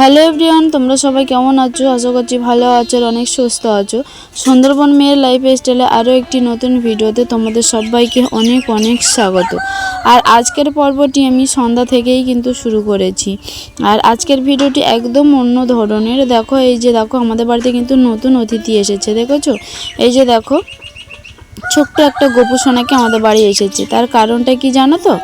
Hello everyone, তোমরা সবাই কেমন আছো? আশা করছি ভালো আছো অনেক সুস্থ আছো। সুন্দরবন মেয়ের লাইফ স্টাইলে আরও একটি নতুন ভিডিওতে তোমাদের সবাইকে অনেক অনেক স্বাগত। আর আজকের পর্বটি আমি সন্ধ্যা থেকেই কিন্তু শুরু করেছি। আর আজকের ভিডিওটি একদম অন্য ধরনের। দেখো, এই যে দেখো, আমাদের বাড়িতে কিন্তু নতুন অতিথি এসেছে, দেখেছ? এই যে দেখো, ছোট্ট একটা গোপু সোনাকে আমাদের বাড়ি এসেছে। তার কারণটা কি জানো তো?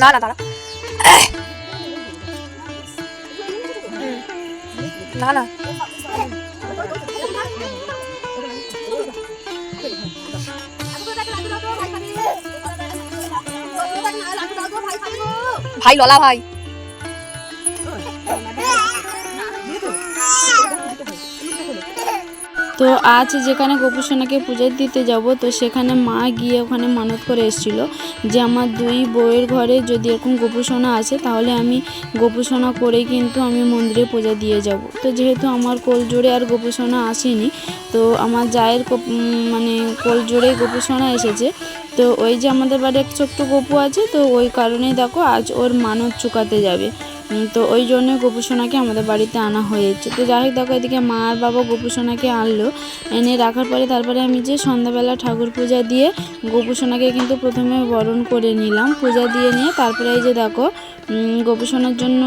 না না দাঁড়া না না। ভাই ললা ভাই। তো আজ যেখানে গোপুসোনাকে পুজো দিতে যাব, তো সেখানে মা গিয়ে ওখানে মানত করে এসেছিল যে আমার দুই বউয়ের ঘরে যদি এরকম গোপুসোনা আসে, তাহলে আমি গোপুসোনা করেই কিন্তু আমি মন্দিরে পূজা দিয়ে যাব। তো যেহেতু আমার কোল জোড়ে আর গোপুসোনা আসেনি, তো আমার জায়ের মানে কোল জোড়ে গোপুসোনা এসেছে। তো ওই যে আমাদের বাড়ি এক ছোট্ট গপু আছে, তো ওই কারণেই দেখো আজ ওর মানত চুকাতে যাবে। তো ওই জন্য গোপুসোনাকে আমাদের বাড়িতে আনা হয়েছে। তো যাই হোক, দেখো এদিকে মা আর বাবা গোপুসোনাকে আনলো। এনে রাখার পরে তারপরে আমি যে সন্ধ্যাবেলা ঠাকুর পূজা দিয়ে গোপুসোনাকে কিন্তু প্রথমে বরণ করে নিলাম। পূজা দিয়ে নিয়ে তারপরে এই যে দেখো গোপুসোনার জন্য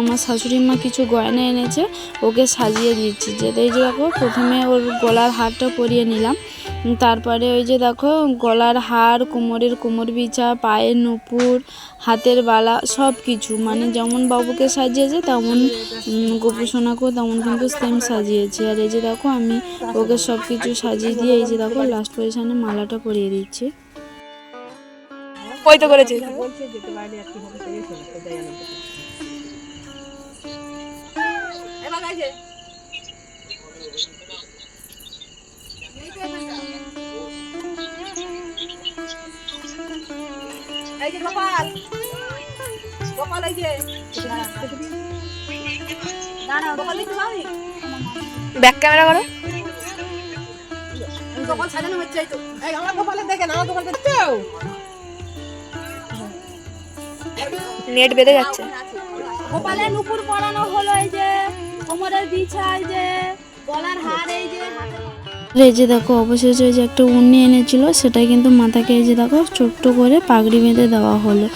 আমার শাশুড়ি মা কিছু গয়না এনেছে, ওকে সাজিয়ে দিচ্ছি। যে এই যে দেখো, প্রথমে ওর গলার হারটা পরিয়ে নিলাম। তারপরে ওই যে দেখো গলার হার কোমরের কোমর বিছা পায়ের নুপুর হাতের বালা সব কিছু মানে যেমন বাবুকে সাজিয়েছে তেমন গোপুসোনাকেও তেমন কিন্তু সেম সাজিয়েছে। আর এই যে দেখো আমি ওকে সব কিছু সাজিয়ে দিয়ে এই যে দেখো লাস্ট পজিশনে মালাটা পরিয়ে দিচ্ছি। ওই তো করেছে? এই যে গোপাল। গোপাল এই যে। গোপাল দেখতে পাবি? ব্যাক ক্যামেরা করো। গোপাল সাজানো হচ্ছে এই তো। এই আমার গোপালের দেখেন আমার গোপাল দেখতে নেট বেঁধে যাচ্ছে। গোপালের নুপুর পরানো হলো এই যে। কোমরের বিছা এই যে গলার হার এই যে। এই যে দেখো, অবশেষে যে একটা উন্নি এনেছিল সেটা কিন্তু মাথাকে এই যে দেখো, ছোট্ট করে পাগড়ি বেঁধে দেওয়া হলো।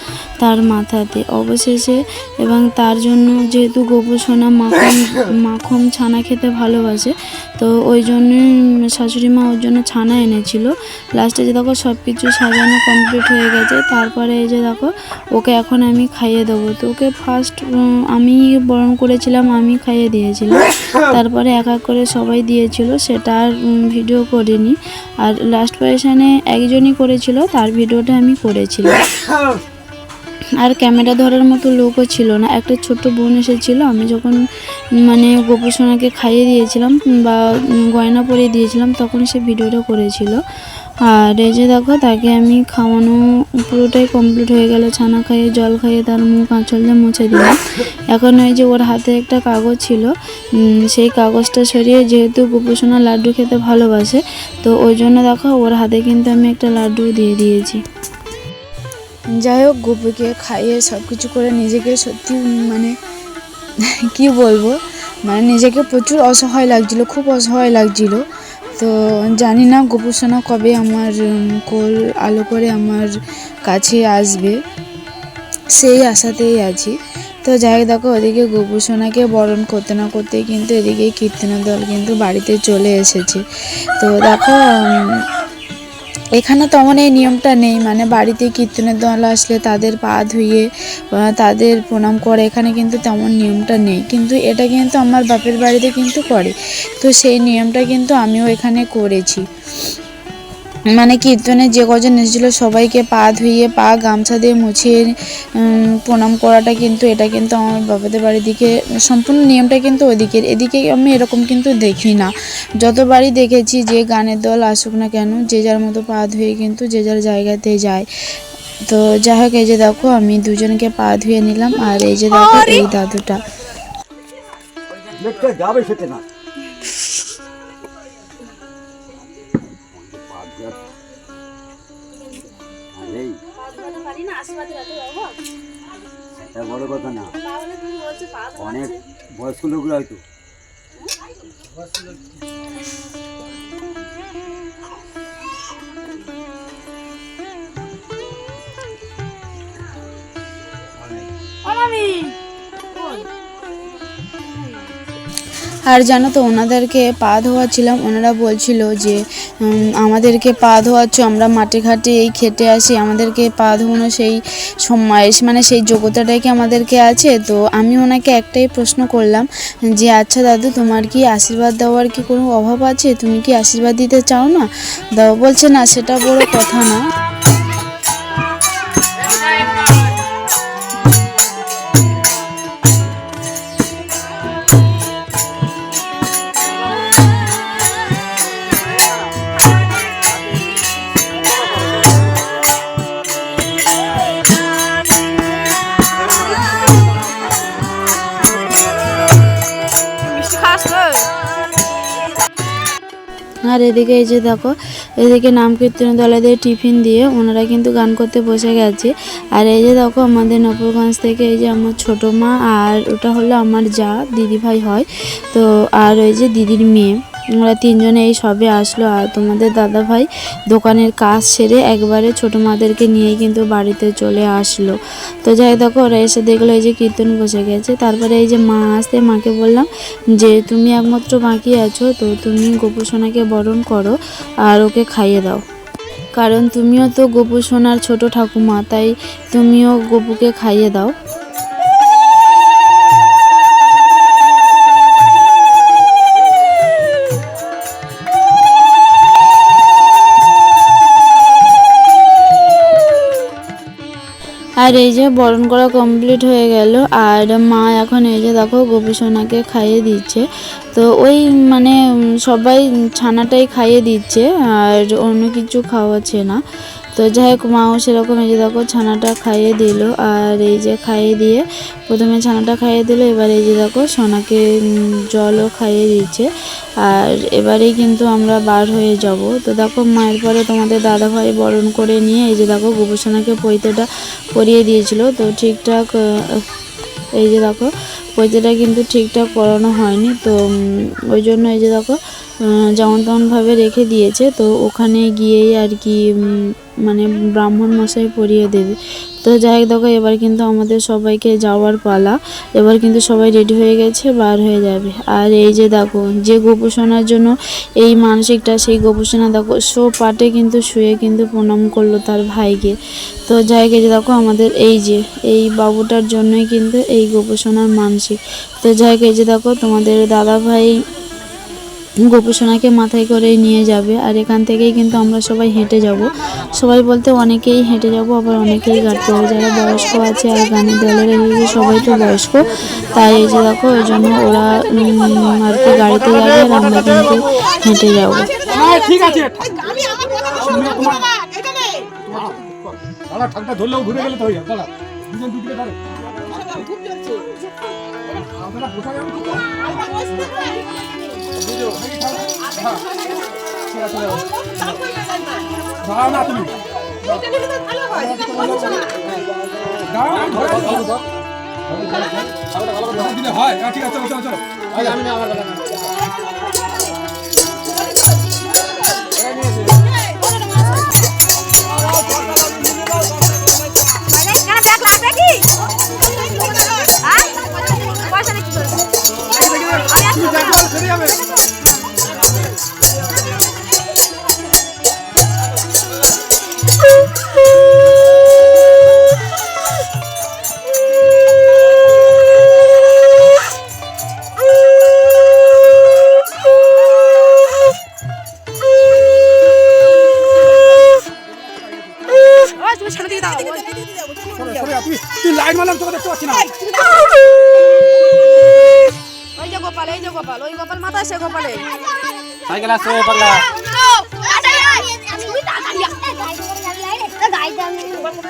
তার মাথাতে অবশেষে এবং তার জন্য যেহেতু গোপুসোনা মাখন মাখন ছানা খেতে ভালোবাসে তো ওই জন্যই শাশুড়ি মা ওর জন্য ছানা এনেছিল। লাস্টে যে দেখো সব কিছু সাজানো কমপ্লিট হয়ে গেছে তারপরে এই যে দেখো ওকে এখন আমি খাইয়ে দেবো। তো ওকে ফার্স্ট আমি বরণ করেছিলাম আমি খাইয়ে দিয়েছিলাম। তারপরে এক এক করে সবাই দিয়েছিল সেটা আর ভিডিও করিনি। আর লাস্ট পজিশনে একজনই করেছিল তার ভিডিওটা আমি করেছিলাম। আর ক্যামেরা ধরার মতো লোকও ছিল না। একটা ছোট্ট বোন এসেছিল, আমি যখন মানে গোপুসোনাকে খাইয়ে দিয়েছিলাম বা গয়না পরিয়ে দিয়েছিলাম, তখন সে ভিডিওটা করেছিল। আর এই যে দেখো, তাকে আমি খাওয়ানো পুরোটাই কমপ্লিট হয়ে গেল, ছানা খাইয়ে, জল খাইয়ে, তার মুখ আঁচল দিয়ে মুছে দিলাম। এখন ওই যে ওর হাতে একটা কাগজ ছিল সেই কাগজটা সরিয়ে যেহেতু গোপুসোনা লাড্ডু খেতে ভালোবাসে, তো ওই জন্য দেখো, ওর হাতে কিন্তু আমি একটা লাড্ডু দিয়ে দিয়েছি। যাই হোক, গোপুকে খাইয়ে সব কিছু করে নিজেকে সত্যি মানে কি বলব? মানে নিজেকে প্রচুর অসহায় লাগছিল, খুব অসহায় লাগছিল। তো জানি না গোপুসোনা কবে আমার কোল আলো করে আমার কাছে আসবে। সেই আশাতেই আছি। তো যাই হোক, দেখো, ওদিকে গোপুসোনাকে বরণ করতে না করতে কিন্তু এদিকে কীর্তনের দল কিন্তু বাড়িতে চলে এসেছে। তো দেখো এখানে তেমন এই নিয়মটা নেই মানে বাড়িতে কীর্তনের দল আসলে তাদের পা ধুয়ে তাদের প্রণাম করে, এখানে কিন্তু তেমন নিয়মটা নেই। কিন্তু এটা কিন্তু আমার বাপের বাড়িতে কিন্তু করে। তো সেই নিয়মটা কিন্তু আমিও এখানে করেছি। মানে কীর্তনে যে কজন এসেছিল সবাইকে পা ধুইয়ে, পা গামছা দিয়ে মুছিয়ে প্রণাম করাটা কিন্তু, এটা কিন্তু আমার বাবাদের বাড়ির দিকে, সম্পূর্ণ নিয়মটা কিন্তু ওদিকের এদিকে আমি এরকম কিন্তু দেখি না। যতবারই দেখেছি যে গানের দল আসুক না কেন, যে যার মতো পা ধুয়ে কিন্তু যে যার জায়গাতে যায়। তো যাই হোক, এই যে দেখো, আমি দুজনকে পা ধুয়ে নিলাম, আর এই যে দেখো, এই দাদুটা। বড় কথা না। অনেক বয়স্ক লোকরা হয়তো। আর জানো তো, ওনাদেরকে পা ধোয়াচ্ছিলাম। ওনারা বলছিল যে আমাদেরকে পা ধোয়াচ্ছ, আমরা মাঠে ঘাটে এই খেটে আসি, আমাদেরকে পা ধোয়ানো সেই সময় মানে সেই যোগ্যতাটাই কি আমাদেরকে আছে? তো আমি ওনাকে একটাই প্রশ্ন করলাম যে আচ্ছা দাদু, তোমার কি আশীর্বাদ দেওয়ার কি কোনো অভাব আছে? তুমি কি আশীর্বাদ দিতে চাও না? দাও, বলছে না, সেটা বড় কথা না। এদিকে এই যে দেখো, এদিকে নাম কীর্তন দলেদের টিফিন দিয়ে ওনারা কিন্তু গান করতে বসে গেছে। আর এই যে দেখো, আমাদের নবগঞ্জ থেকে এই যে আমার ছোটো মা আর ওটা হলো আমার যা দিদি ভাই হয়। তো আর ওই যে দিদির মেয়ে। ওরা তিনজনে এই সবে আসলো আর তোমাদের দাদা ভাই দোকানের কাজ সেরে একবারে ছোটো মাদেরকে নিয়ে কিন্তু বাড়িতে চলে আসলো। তো যাই দেখো, ওরা এসে দেখল এই যে কীর্তন বসে গেছে। তারপরে এই যে মা আসতে মাকে বললাম যে, তুমি একমাত্র বাকি আছো, তো তুমি গোপুসোনাকে বরণ করো আর ওকে খাইয়ে দাও। কারণ তুমিও তো গোপু সোনার ছোট ঠাকুমা, তাই তুমিও গোপুকে খাইয়ে দাও। আর এই যে বরণ করা কমপ্লিট হয়ে গেল। আর মা এখন এই যে দেখো গোপী সোনাকে খাইয়ে দিচ্ছে। তো ওই মানে সবাই ছানাটাই খাইয়ে দিচ্ছে, আর অন্য কিছু খাওয়াচ্ছে না। তো যাই হোক, মাও সেরকম এই যে দেখো ছানাটা খাইয়ে দিল। আর এই যে খাইয়ে দিয়ে প্রথমে ছানাটা খাইয়ে দিল, এবার এই যে দেখো সোনাকে জলও খাইয়ে দিচ্ছে। আর এবারেই কিন্তু আমরা বার হয়ে যাব। তো দেখো মায়ের পরে তোমাদের দাদাভাই বরণ করে নিয়ে এই যে দেখো গোপসোনাকে পৈতেটা পরিয়ে দিয়েছিল। তো ঠিকঠাক এই যে দেখো পৈতেটা কিন্তু ঠিকঠাক পরানো হয়নি। তো ওই জন্য এই যে দেখো যেমন তেমনভাবে রেখে দিয়েছে। তো ওখানে গিয়েই আর কি মানে ব্রাহ্মণ মশাই পরিয়ে দেবে। তো যাই হোক দেখো, এবার কিন্তু আমাদের সবাইকে যাওয়ার পালা। এবার কিন্তু সবাই রেডি হয়ে গেছে, বার হয়ে যাবে। আর এই যে দেখো, যে গোপোষণার জন্য এই মানসিকটা, সেই গোপোষণা দেখো শো পাটে কিন্তু শুয়ে কিন্তু প্রণাম করল তার ভাইকে। তো যাই হোক দেখো, আমাদের এই যে, এই বাবুটার জন্যই কিন্তু এই গোপোষণার মানসিক। তো যাই হোক যে দেখো, তোমাদের দাদা ভাই গোপোষণাকে মাথায় করে নিয়ে যাবে। আর এখান থেকেই কিন্তু আমরা সবাই হেঁটে যাব। সবাই বলতে অনেকেই হেঁটে যাব আবার অনেকেই গাড়তে হবে যারা বয়স্ক আছে আর গানের দলের সবাই তো বয়স্ক। তাই এই যে দেখো ওই জন্য ওরা আর কি গাড়িতে যাবে আর আমরা কিন্তু হেঁটে যাব। হ্যাঁ ঠিক আছে। দাঁড়া ধরলেও ঘুরে গেলে তো হয়ে যাবে। দুজন দুদিকে দাঁড়া আপনারা বসা যাবে দাঁড়াও না তুমি দাও, দাও। হয় ঠিক আছে চলো চলো চলো? আমি আসব। ওই, সাইকেল আসছে পাগলা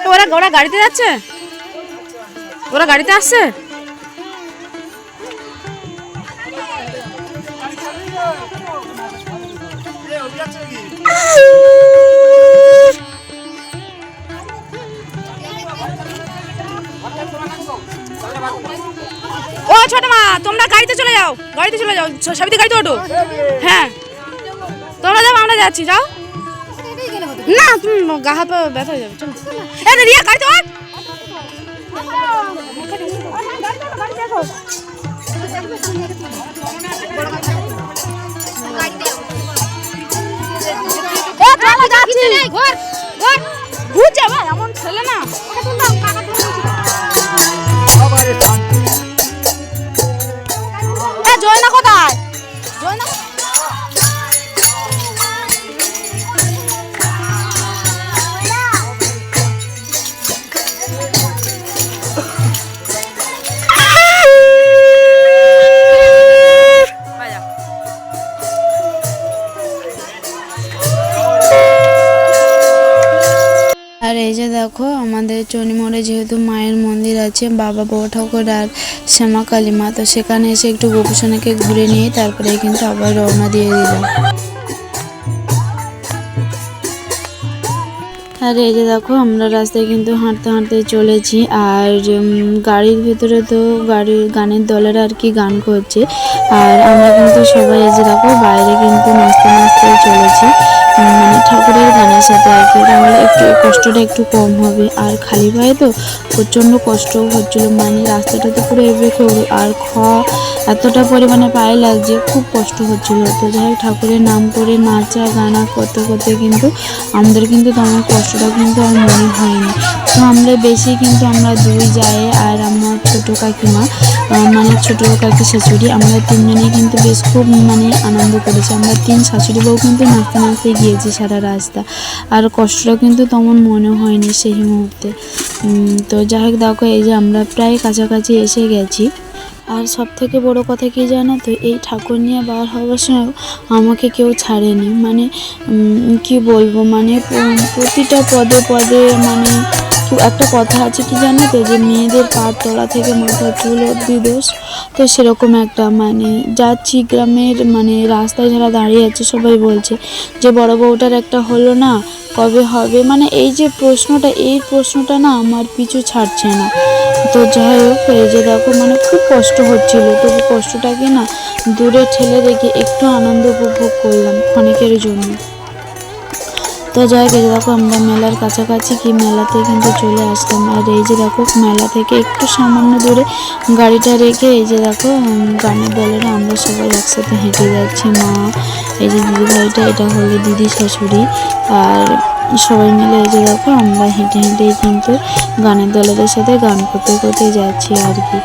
ওরা ওরা গাড়িতে যাচ্ছে? ওরা গাড়িতে আসছে? ও ছোট মা, তোমরা গাড়িতে চলে যাও। গাড়িতে চলে যাও। স- সবিতা গাড়িতে ওঠো। হ্যাঁ। তোমরা যাও আমরা যাচ্ছি যাও। না তুমি গা হাত পা ব্যথা হয়ে যাবে চলো। এই রিয়া যাবে এমন ছেলে না। দেখো, আমাদের চনিমোড়ে যেহেতু মায়ের মন্দির আছে, বাবা বউ ঠাকুর আর শ্যামা কালী মা তো সেখানে এসে একটু গোপুসোনাকে ঘুরে নিয়ে তারপরে কিন্তু আবার রওনা দিয়ে দিলাম। আর এই যে দেখো, আমরা রাস্তায় কিন্তু হাঁটতে হাঁটতে চলেছি, আর গাড়ির ভিতরে তো গাড়ির, গানের দলের আর কি গান করছে, আর আমরা কিন্তু সবাই এই যে দেখো, বাইরে কিন্তু নাচতে নাচতে চলেছি। মানে ঠাকুরের গানের সাথে আর কি। তাহলে একটু কষ্টটা একটু কম হবে। আর খালি পায়ে তো প্রচণ্ড কষ্ট হচ্ছিল। মানে রাস্তাটা তো পুরো এবে আর খ এতটা পরিমাণে পায়ে লাগছে, খুব কষ্ট হচ্ছিল। তো যাই হোক, ঠাকুরের নাম করে নাচা, গানা করতে করতে কিন্তু আমাদের কিন্তু তেমন কষ্টটা কিন্তু আর মনে হয়নি। তো আমরা বেশি কিন্তু আমরা দুই যাই আর আমার ছোটো কাকিমা মানে ছোটো কাকি শাশুড়ি, আমরা তিনজনেই কিন্তু বেশ খুব মানে আনন্দ করেছি। আমরা তিন শাশুড়ি বউ কিন্তু নাচতে নাচতে গিয়েছি সারা রাস্তা। আর কষ্টটা কিন্তু তেমন মনে হয়নি সেই মুহূর্তে। তো যাই হোক, দেখো, এই যে আমরা প্রায় কাছাকাছি এসে গেছি। আর সব থেকে বড় কথা কি জানো তো, এই ঠাকুর নিয়ে বার হওয়ার সময় আমাকে কেউ ছাড়েনি। মানে কি বলব? মানে প্রতিটা পদে পদে মানে একটা কথা আছে কি জানো তো? যে মেয়েদের পা তলা থেকে মাথা চুল অব্দি দোষ। তো সেরকম একটা মানে যাচ্ছি গ্রামের মানে রাস্তায় যারা দাঁড়িয়ে আছে সবাই বলছে যে বড় বউটার একটা হলো না, কবে হবে? মানে এই যে প্রশ্নটা, এই প্রশ্নটা না আমার পিছু ছাড়ছে না। তো যাই হোক, এই যে দেখো মানে খুব কষ্ট হচ্ছিল। তবু কষ্টটাকে না দূরে ঠেলে রেখে একটু আনন্দ উপভোগ করলাম ক্ষণিকের জন্য। তো যাই হোক দেখো আমরা মেলার কাছাকাছি কি মেলাতে কিন্তু চলে আসলাম। আর এই যে দেখো, মেলা থেকে একটু সামান্য দূরে গাড়িটা রেখে এই যে দেখো গানের দলেরা আমরা সবাই একসাথে হেঁটে যাচ্ছি, মা, এই যে দিদি ভাইটা, এটা হলো দিদি শাশুড়ি, আর সবাই মিলে এই যে দেখো, আমরা হেঁটে হেঁটেই কিন্তু গানের দলের সাথে গান করতে করতে যাচ্ছি আর কি।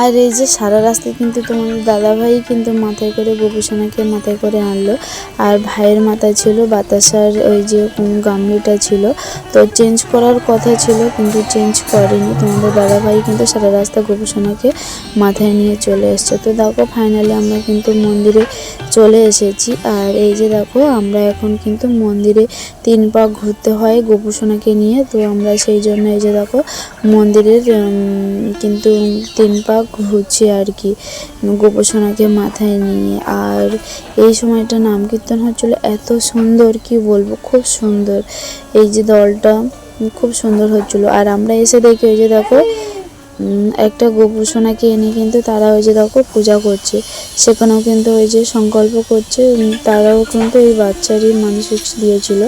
আর এই যে সারা রাস্তায় কিন্তু তোমাদের দাদাভাই কিন্তু মাথায় করে গোপুসোনাকে মাথায় করে আনলো। আর ভাইয়ের মাথায় ছিল বাতাসার ওই যে গামলিটা ছিল। তো চেঞ্জ করার কথা ছিল কিন্তু চেঞ্জ করেনি। তোমাদের দাদাভাই কিন্তু সারা রাস্তা গোপুসোনাকে মাথায় নিয়ে চলে এসছে। তো দেখো ফাইনালি আমরা কিন্তু মন্দিরে চলে এসেছি। আর এই যে দেখো আমরা এখন কিন্তু মন্দিরে তিন পাক ঘুরতে হয় গোপুসোনাকে নিয়ে। তো আমরা সেই জন্য এই যে দেখো মন্দিরের কিন্তু তিন পাক ঘুরছে আর কি। গোপসোনাকে মাথায় নিয়ে। আর এই সময়টা নাম কীর্তন হচ্ছিল এত সুন্দর, কি বলব? খুব সুন্দর। এই যে দলটা খুব সুন্দর হচ্ছিল। আর আমরা এসে দেখি ওই যে দেখো একটা গোপুসোনাকে এনে কিন্তু তারা ওই যে দেখো পূজা করছে। সেখানেও কিন্তু ওই যে সংকল্প করছে তারাও কিন্তু এই বাচ্চারই মানসিক দিয়েছিল।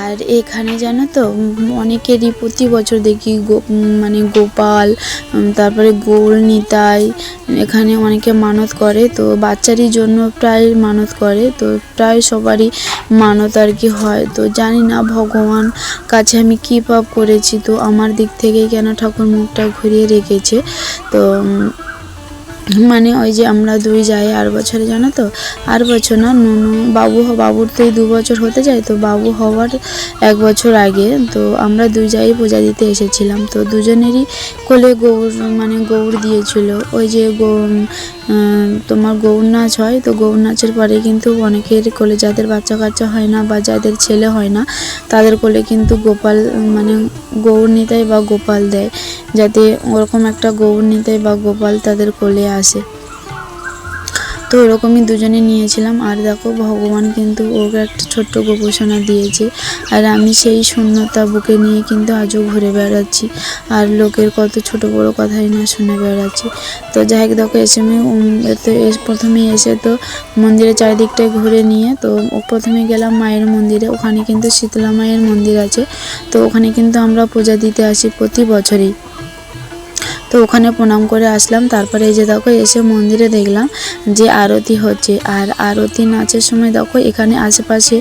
আর এখানে জানো তো অনেকেরই প্রতি বছর দেখি মানে গোপাল তারপরে গৌর নিতাই, এখানে অনেকে মানত করে, তো বাচ্চারই জন্য প্রায় মানত করে, তো প্রায় সবারই মানত আর কি হয়। তো জানি না ভগবান কাছে আমি কী পাপ করেছি, তো আমার দিক থেকেই কেন ঠাকুর মুখটা ঘুরিয়ে রেখেছে। তো মানে ওই যে আমরা দুই যাই আর বছরে, জানো তো? আর বছর না, নুনু, বাবু বাবুর তো দু বছর হতে যায়, তো বাবু হওয়ার এক বছর আগে, তো আমরা দুই যাই পূজা দিতে এসেছিলাম। তো দুজনেরই কোলে গৌর মানে গৌর দিয়েছিল। ওই যে তোমার গৌর নাচ হয়, তো গৌর নাচের পরে কিন্তু অনেকের কোলে যাদের বাচ্চা কাচ্চা হয় না বা যাদের ছেলে হয় না, তাদের কোলে কিন্তু গোপাল মানে গৌর নিতাই বা গোপাল দেয়, যাতে ওরকম একটা গৌর নিতাই বা গোপাল তাদের কোলে আসে। তো ওরকমই দুজনে নিয়েছিলাম। আর দেখো, ভগবান কিন্তু ওকে একটা ছোট্ট গোপোষণা দিয়েছে। আর আমি সেই শূন্যতা বুকে নিয়ে কিন্তু আজও ঘুরে বেড়াচ্ছি। আর লোকের কত ছোট বড় কথাই না শুনে বেড়াচ্ছি। তো যাই হোক, দেখো, এসে আমি প্রথমে এসে তো মন্দিরের চারিদিকটায় ঘুরে নিয়ে, তো প্রথমে গেলাম মায়ের মন্দিরে। ওখানে কিন্তু শীতলা মায়ের মন্দির আছে। তো ওখানে কিন্তু আমরা পূজা দিতে আসি প্রতি বছরই। তো ওখানে প্রণাম করে আসলাম। তারপরে এই যে দেখো, এসে মন্দিরে দেখলাম যে আরতি হচ্ছে। আর আরতি নাচের সময় দেখো, এখানে আশেপাশে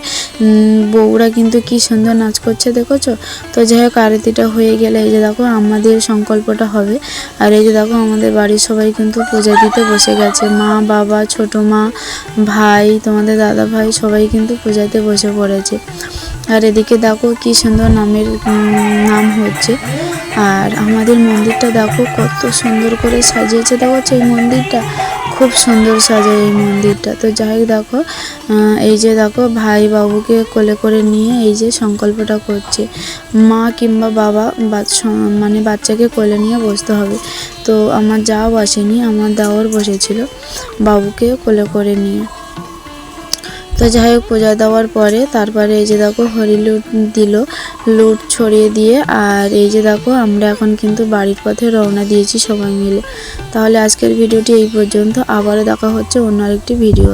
বউরা কিন্তু কি সুন্দর নাচ করছে দেখেছ? তো যাই হোক আরতিটা হয়ে গেলে এই যে দেখো, আমাদের সংকল্পটা হবে। আর এই যে দেখো, আমাদের বাড়ির সবাই কিন্তু পূজা দিতে বসে গেছে। মা, বাবা, ছোট মা, ভাই, তোমাদের দাদা ভাই সবাই কিন্তু পূজাতে বসে পড়েছে। আর এদিকে দেখো, কি সুন্দর নামের নাম হচ্ছে। আর আমাদের মন্দিরটা দেখো কত সুন্দর করে সাজিয়েছে। দেখো এই মন্দিরটা, খুব সুন্দর সাজায় এই মন্দিরটা। তো যাই দেখো এই যে দেখো ভাই বাবুকে কোলে করে নিয়ে এই যে সংকল্পটা করছে। মা কিংবা বাবা মানে বাচ্চাকে কোলে নিয়ে বসতে হবে। তো আমার যাও আসেনি, আমার দাওয়ার বসেছিল, বাবুকে কোলে করে নিয়ে। তো যাই হোক, পূজা দেওয়ার পরে তারপরে এই যে দেখো, হরি লুট দিল, লুট ছড়িয়ে দিয়ে, আর এই যে দেখো, আমরা এখন কিন্তু বাড়ির পথে রওনা দিয়েছি সবাই মিলে। তাহলে আজকের ভিডিওটি এই পর্যন্ত। আবারও দেখা হচ্ছে অন্য আরেকটি ভিডিও